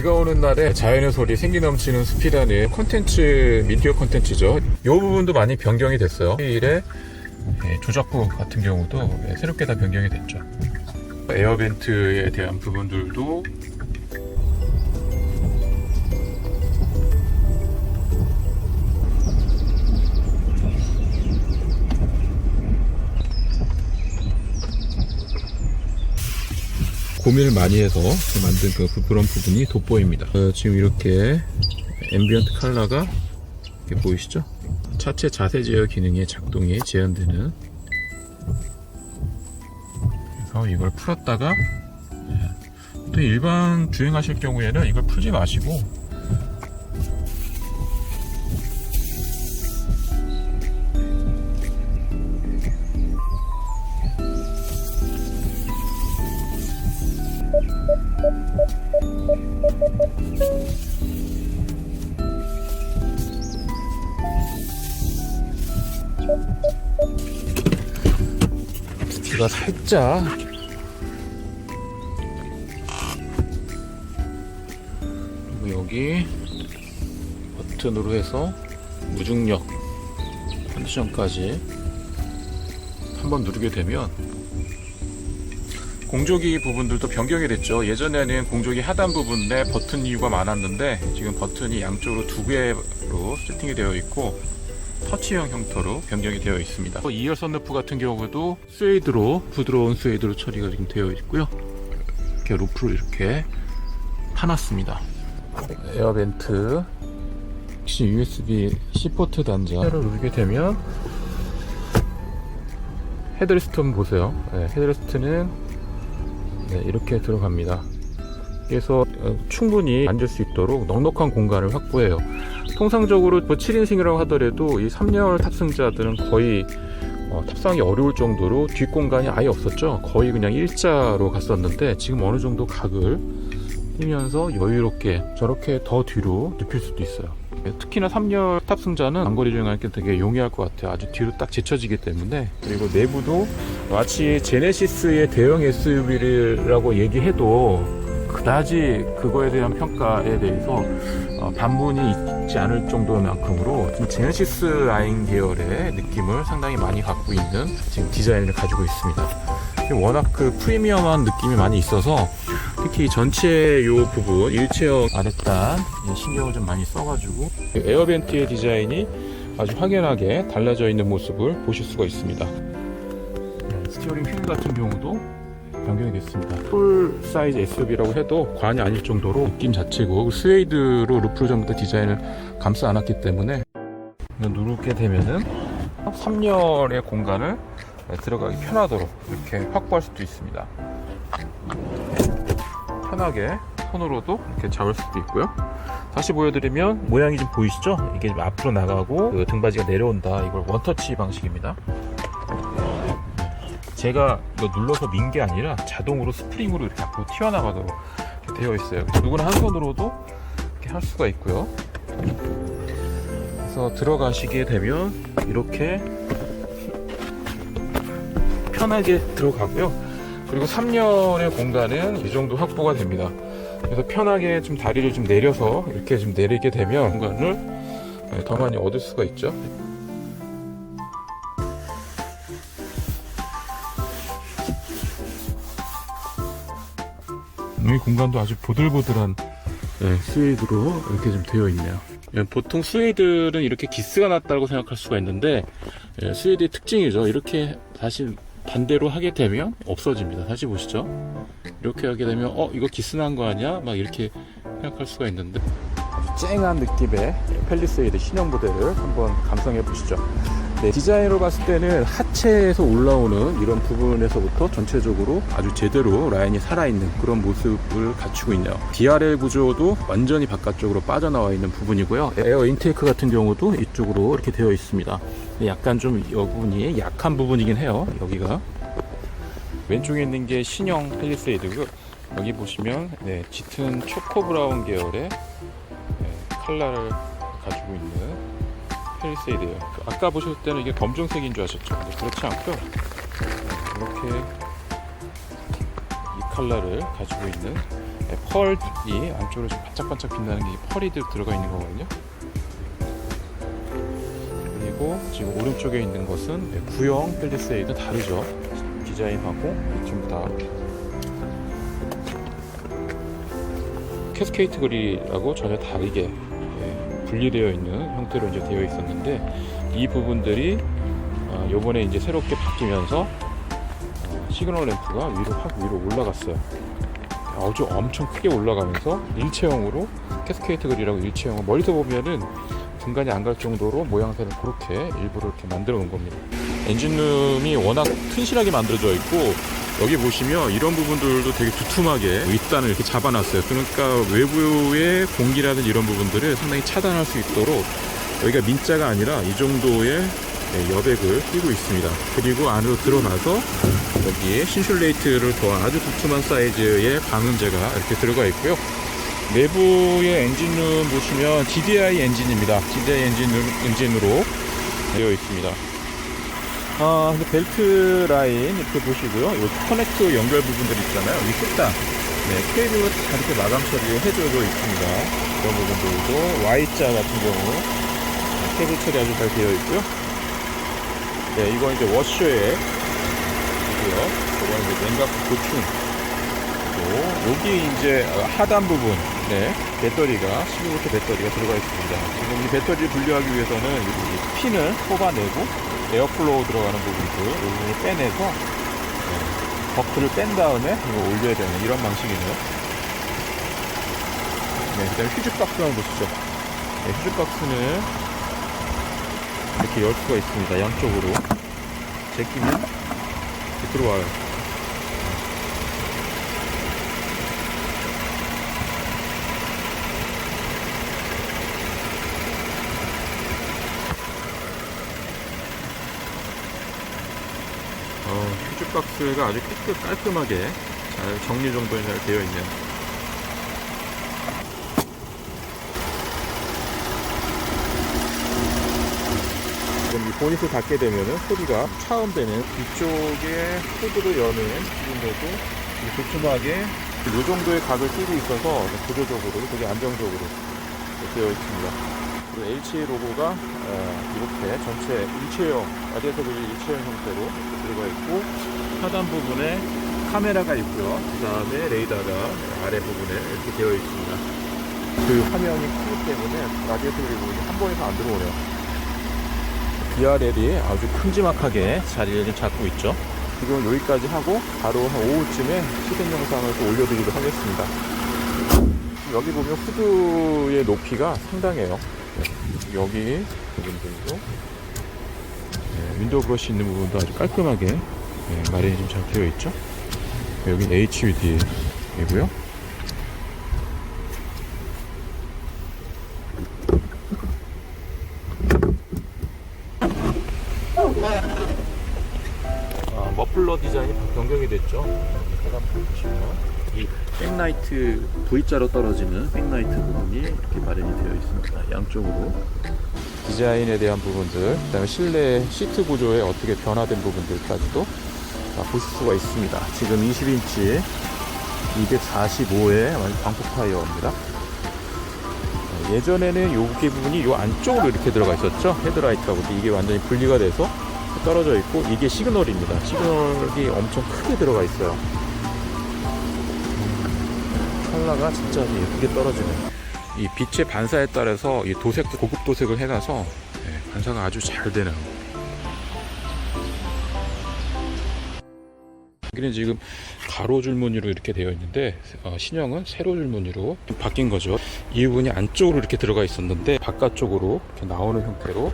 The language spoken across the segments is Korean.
비가 오는 날에 자연의 소리 생기 넘치는 숲이라는 콘텐츠 미디어 콘텐츠죠. 이 부분도 많이 변경이 됐어요. 일에 조작부 같은 경우도 예, 새롭게 다 변경이 됐죠. 에어벤트에 대한 부분들도 고민을 많이 해서 만든 그 부- 그런 부분이 돋보입니다. 어, 지금 이렇게 앰비언트 컬러가 이렇게 보이시죠? 차체 자세 제어 기능의 작동이 제한되는 그래서 이걸 풀었다가 예. 또 일반 주행하실 경우에는 이걸 풀지 마시고 비가 살짝 여기 버튼으로 해서 무중력 컨디션까지 한번 누르게 되면 공조기 부분들도 변경이 됐죠. 예전에는 공조기 하단 부분에 버튼 이유가 많았는데 지금 버튼이 양쪽으로 두 개로 세팅이 되어 있고 터치형 형태로 변경이 되어 있습니다. 2열 선루프 같은 경우도 스웨이드로 부드러운 스웨이드로 처리가 지금 되어 있고요. 이렇게 루프를 이렇게 파놨습니다. 에어벤트 혹시 USB C 포트 단자를 누르게 되면 헤드레스트 보세요. 네, 헤드레스트는 네, 이렇게 들어갑니다. 그래서 어, 충분히 앉을 수 있도록 넉넉한 공간을 확보해요. 통상적으로 뭐 7인승이라고 하더라도 이 3열 탑승자들은 거의 어, 탑승하기 어려울 정도로 뒷공간이 아예 없었죠. 거의 그냥 일자로 갔었는데 지금 어느 정도 각을 뛰면서 여유롭게 저렇게 더 뒤로 눕힐 수도 있어요. 특히나 3열 탑승자는 장거리 주행할 때 되게 용이할 것 같아요. 아주 뒤로 딱 제쳐지기 때문에. 그리고 내부도 마치 제네시스의 대형 SUV라고 얘기해도 그다지 그거에 대한 평가에 대해서 어, 반문이 있지 않을 정도만큼으로 좀 제네시스 라인 계열의 느낌을 상당히 많이 갖고 있는 지금 디자인을 가지고 있습니다. 워낙 그 프리미엄한 느낌이 많이 있어서 특히 전체 요 부분 일체형 아랫단 예, 신경을 좀 많이 써가지고 에어벤트의 디자인이 아주 확연하게 달라져 있는 모습을 보실 수가 있습니다. 네, 스티어링 휠 같은 경우도 변경이 됐습니다. 풀 사이즈 SUV라고 해도 과언이 아닐 정도로 느낌 자체고 스웨이드로 루프를 전부 다 디자인을 감싸 안았기 때문에 누르게 되면은 3열의 공간을 들어가기 편하도록 이렇게 확보할 수도 있습니다. 편하게 손으로도 이렇게 잡을 수도 있고요. 다시 보여드리면 모양이 좀 보이시죠? 이게 좀 앞으로 나가고 그 등받이가 내려온다. 이걸 원터치 방식입니다. 제가 눌러서 민 게 아니라 자동으로 스프링으로 이렇게 앞으로 튀어나가도록 되어 있어요. 누구나 한 손으로도 이렇게 할 수가 있고요. 그래서 들어가시게 되면 이렇게 편하게 들어가고요. 그리고 3열의 공간은 이 정도 확보가 됩니다. 그래서 편하게 좀 다리를 좀 내려서 이렇게 좀 내리게 되면 공간을 네, 더 많이 얻을 수가 있죠. 이 공간도 아주 보들보들한 네, 스웨이드로 이렇게 좀 되어 있네요. 예, 보통 스웨이드는 이렇게 기스가 났다고 생각할 수가 있는데 예, 스웨이드의 특징이죠. 이렇게 다시 반대로 하게 되면 없어집니다. 다시 보시죠. 이렇게 하게 되면 어 이거 기스 난 거 아니야? 막 이렇게 생각할 수가 있는데 아주 쨍한 느낌의 펠리세이드 신형 모델을 한번 감상해 보시죠. 네, 디자인으로 봤을 때는 하체에서 올라오는 이런 부분에서부터 전체적으로 아주 제대로 라인이 살아있는 그런 모습을 갖추고 있네요. DRL 구조도 완전히 바깥쪽으로 빠져나와 있는 부분이고요. 에어 인테이크 같은 경우도 이쪽으로 이렇게 되어 있습니다. 약간 좀이 부분이 약한 부분이긴 해요. 여기가. 왼쪽에 있는 게 신형 펠리세이드고 여기 보시면 네, 짙은 초코 브라운 계열의 네, 컬러를 가지고 있는 펠리세이드예요. 아까 보셨을 때는 이게 검정색인 줄 아셨죠? 근데 그렇지 않고요. 이렇게 이 컬러를 가지고 있는 네, 펄이 안쪽으로 좀 반짝반짝 빛나는 게 펄이 들- 들어가 있는 거거든요. 그리고 지금 오른쪽에 있는 것은 네, 구형 펠리세이드 다르죠. 디자인하고 전부 다 캐스케이트 그릴하고 전혀 다르게 예, 분리되어 있는 형태로 이제 되어 있었는데 이 부분들이 어, 요번에 이제 새롭게 바뀌면서 어, 시그널 램프가 위로 확 위로 올라갔어요. 아주 엄청 크게 올라가면서 일체형으로 캐스케이트 그릴하고 일체형을 멀리서 보면은 중간이 안 갈 정도로 모양새를 그렇게 일부러 이렇게 만들어 놓은 겁니다. 엔진룸이 워낙 튼실하게 만들어져 있고 여기 보시면 이런 부분들도 되게 두툼하게 윗단을 이렇게 잡아놨어요. 그러니까 외부의 공기라든 이런 부분들을 상당히 차단할 수 있도록 여기가 민자가 아니라 이 정도의 네, 여백을 끼고 있습니다. 그리고 안으로 들어가서 여기에 신슐레이트를 더한 아주 두툼한 사이즈의 방음제가 이렇게 들어가 있고요. 내부의 엔진룸 보시면 GDI 엔진입니다. GDI 엔진, 엔진으로 되어 있습니다. 아, 근데 벨트 라인 이렇게 보시고요. 이 커넥터 연결 부분들 있잖아요. 이 끝단. 네, 케이블로 다 이렇게 마감 처리를 해줘도 있습니다. 이런 부분들도 Y자 같은 경우 케이블 처리 아주 잘 되어 있고요. 네, 이건 이제 워셔에 이고요. 이건 이제 냉각 보충. 그리고 여기 이제 어, 하단 부분, 네, 배터리가 12V 배터리가 들어가 있습니다. 지금 이 배터리를 분류하기 위해서는 여기 핀을 뽑아내고 에어플로우 들어가는 부분들 이 부분을 빼내서 네, 버크를 뺀 다음에 이거 올려야 되는 이런 방식이네요. 네, 그다음에 휴즈 박스 한번 보시죠. 네, 휴즈 박스는 이렇게 열 수가 있습니다. 양쪽으로 제끼면 들어와요. 어, 휴즈 박스가 아주 깨끗 깔끔하게 잘 정리 정돈이 잘 되어 있네요. 지금 이 보닛을 닫게 되면은 소리가 차음되는 뒤쪽에 후드를 여는 부분에도 두툼하게 이 정도의 각을 끼고 있어서 구조적으로 되게 안정적으로 되어 있습니다. 그리고 LCA 로고가 어, 이렇게 전체 일체형 라디에이터 그릴 일체형 형태로 들어가 있고 하단 부분에 카메라가 있고요. 그 다음에 레이더가 아래 부분에 이렇게 되어 있습니다. 그 화면이 크기 때문에 라디에이터 그릴 부분이 한 번에서 안 들어오네요. BRL이 아주 큼지막하게 자리를 좀 잡고 있죠. 지금 여기까지 하고 바로 한 오후쯤에 시승 영상을 또 올려드리도록 하겠습니다. 여기 보면 후드의 높이가 상당해요. 네, 여기 부분들도 네, 윈도우 브러쉬 있는 부분도 아주 깔끔하게 네, 마련이 좀 잘 되어 있죠. 여기 HUD이고요. 아, 머플러 디자인이 변경이 됐죠. 하단 보시면 이 백라이트 V자로 떨어지는 백라이트 부분이 이렇게 마련이 되어 있습니다. 양쪽으로 디자인에 대한 부분들, 그다음에 실내 시트 구조에 어떻게 변화된 부분들까지도 다 보실 수가 있습니다. 지금 20인치 245의 광폭 타이어입니다. 어, 예전에는 여기 부분이 이 안쪽으로 이렇게 들어가 있었죠. 헤드라이트하고 이게 완전히 분리가 돼서 떨어져 있고 이게 시그널입니다. 시그널이 엄청 크게 들어가 있어요. 컬러가 진짜 예쁘게 떨어지네. 이 빛의 반사에 따라서 이 도색도 고급 도색을 해놔서 네, 반사가 아주 잘 되네요. 여기는 지금 가로 줄무늬로 이렇게 되어 있는데 어, 신형은 세로 줄무늬로 바뀐 거죠. 이 부분이 안쪽으로 이렇게 들어가 있었는데 바깥쪽으로 이렇게 나오는 형태로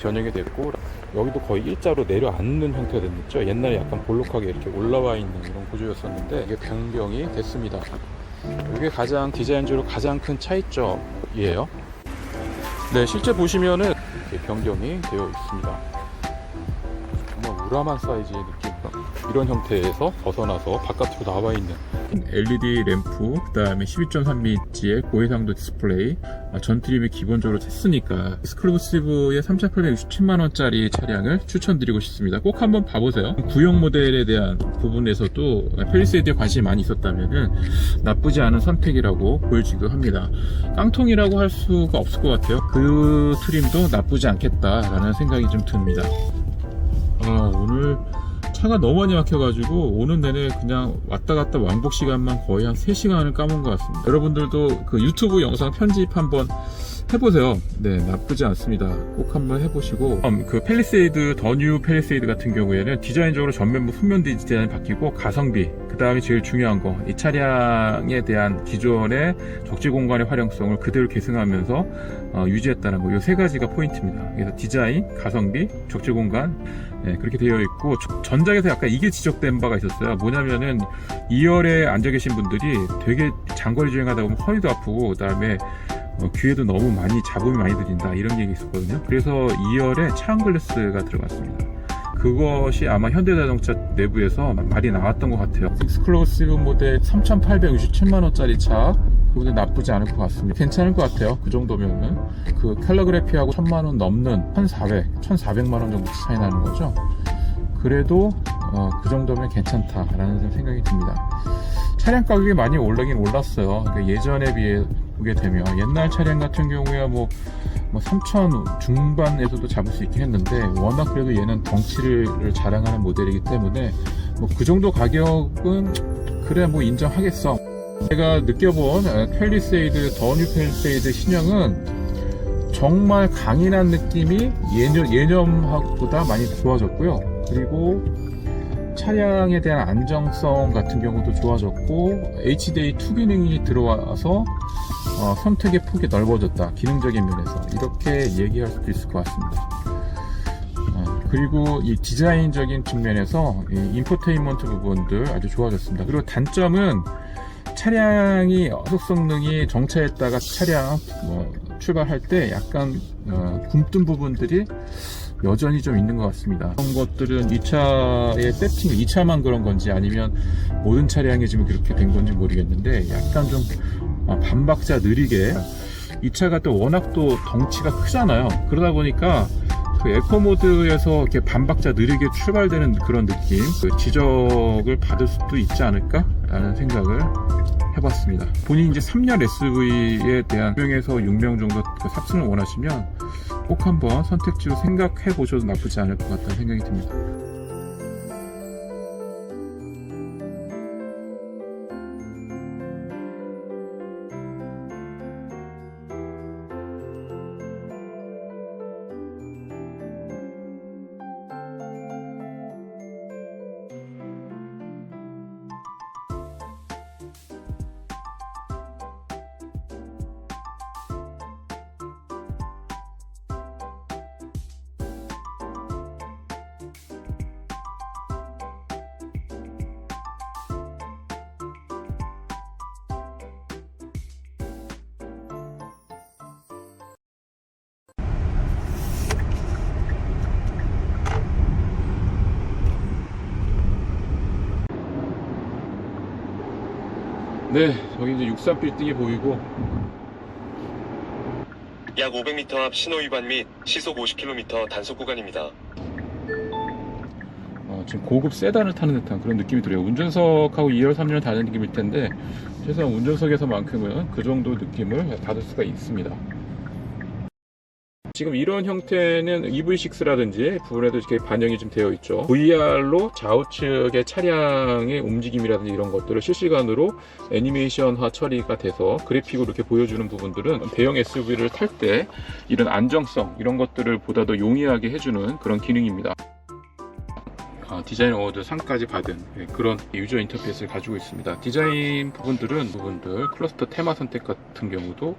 변형이 됐고 여기도 거의 일자로 내려앉는 형태가 됐죠. 옛날에 약간 볼록하게 이렇게 올라와 있는 이런 구조였었는데 이게 변경이 됐습니다. 이게 가장 디자인적으로 가장 큰 차이점이에요. 네, 실제 보시면은 이렇게 변경이 되어 있습니다. 정말 우람한 사이즈의 느낌. 이런 형태에서 벗어나서 바깥으로 나와 있는 LED 램프, 그 다음에 12.3인치의 고해상도 디스플레이, 아, 전 트림이 기본적으로 했으니까 스클루시브의 3,867만원짜리 차량을 추천드리고 싶습니다. 꼭 한번 봐보세요. 구형 모델에 대한 부분에서도 펠리세이드에 관심이 많이 있었다면 나쁘지 않은 선택이라고 보여지기도 합니다. 깡통이라고 할 수가 없을 것 같아요. 그 트림도 나쁘지 않겠다라는 생각이 좀 듭니다. 아, 오늘 차가 너무 많이 막혀가지고 오는 내내 그냥 왔다 갔다 왕복 시간만 거의 한 3시간을 까먹은 것 같습니다. 여러분들도 그 유튜브 영상 편집 한번 해보세요. 네, 나쁘지 않습니다. 꼭 한번 해보시고 음, 그 펠리세이드 더 뉴 펠리세이드 같은 경우에는 디자인적으로 전면부 후면 디자인이 바뀌고 가성비 그 다음에 제일 중요한 거 이 차량에 대한 기존의 적재 공간의 활용성을 그대로 계승하면서 어, 유지했다는 거 이 세 가지가 포인트입니다. 그래서 디자인, 가성비, 적재 공간 네, 그렇게 되어 있고 저- 전작에서 약간 이게 지적된 바가 있었어요. 뭐냐면은 2열에 앉아 계신 분들이 되게 장거리 주행하다 보면 허리도 아프고 그 다음에 어, 귀에도 너무 많이 잡음이 많이 들린다 이런 얘기 있었거든요. 그래서 2열에 차원 글래스가 들어갔습니다. 그것이 아마 현대자동차 내부에서 말이 나왔던 것 같아요. 익스클루시브 모델 3,867만 원짜리 차. 그분은 나쁘지 않을 것 같습니다. 괜찮을 것 같아요. 그 정도면은. 그 캘러그래피하고 1,000만 원 넘는 1,400, 1,400만 원 정도 차이 나는 거죠. 그래도 어, 그 정도면 괜찮다라는 생각이 듭니다. 차량 가격이 많이 올라긴 올랐어요. 그러니까 예전에 비해 보게 되면 옛날 차량 같은 경우야 뭐, 뭐 3천 중반에서도 잡을 수 있긴 했는데 워낙 그래도 얘는 덩치를 자랑하는 모델이기 때문에 뭐 그 정도 가격은 그래 뭐 인정하겠어. 제가 느껴본 어, 펠리세이드 더뉴 펠리세이드 신형은 정말 강인한 느낌이 예년, 예년보다 많이 좋아졌고요. 그리고 차량에 대한 안정성 같은 경우도 좋아졌고 HDA 2 기능이 들어와서 어, 선택의 폭이 넓어졌다. 기능적인 면에서 이렇게 얘기할 수도 있을 것 같습니다. 어, 그리고 이 디자인적인 측면에서 이 인포테인먼트 부분들 아주 좋아졌습니다. 그리고 단점은 차량이 어속 성능이 정차했다가 차량 뭐, 출발할 때 약간 어, 굼뜬 부분들이 여전히 좀 있는 것 같습니다. 그런 것들은 이 차의 세팅, 이 차만 그런 건지 아니면 모든 차량이 지금 그렇게 된 건지 모르겠는데 약간 좀 아, 반박자 느리게 이 차가 또 워낙 또 덩치가 크잖아요. 그러다 보니까 그 에코 모드에서 이렇게 반박자 느리게 출발되는 그런 느낌, 그 지적을 받을 수도 있지 않을까 라는 생각을 해봤습니다. 본인이 이제 3열 SUV에 대한 6명에서 6명 정도 그 탑승을 원하시면 꼭 한번 선택지로 생각해 보셔도 나쁘지 않을 것 같다는 생각이 듭니다. 네, 저기 이제 63 빌딩이 보이고 약 500m 앞 신호 위반 및 시속 50km 단속 구간입니다. 어, 지금 고급 세단을 타는 듯한 그런 느낌이 들어요. 운전석하고 2열, 3열 다른 느낌일 텐데 최소한 운전석에서만큼은 그 정도 느낌을 받을 수가 있습니다. 지금 이런 형태는 EV6라든지 부분에도 이렇게 반영이 좀 되어 있죠. VR로 좌우측의 차량의 움직임이라든지 이런 것들을 실시간으로 애니메이션화 처리가 돼서 그래픽으로 이렇게 보여주는 부분들은 대형 SUV를 탈 때 이런 안정성 이런 것들을 보다 더 용이하게 해주는 그런 기능입니다. 아, 디자인 어워드 상까지 받은 예, 그런 유저 인터페이스를 가지고 있습니다. 디자인 부분들은 부분들 클러스터 테마 선택 같은 경우도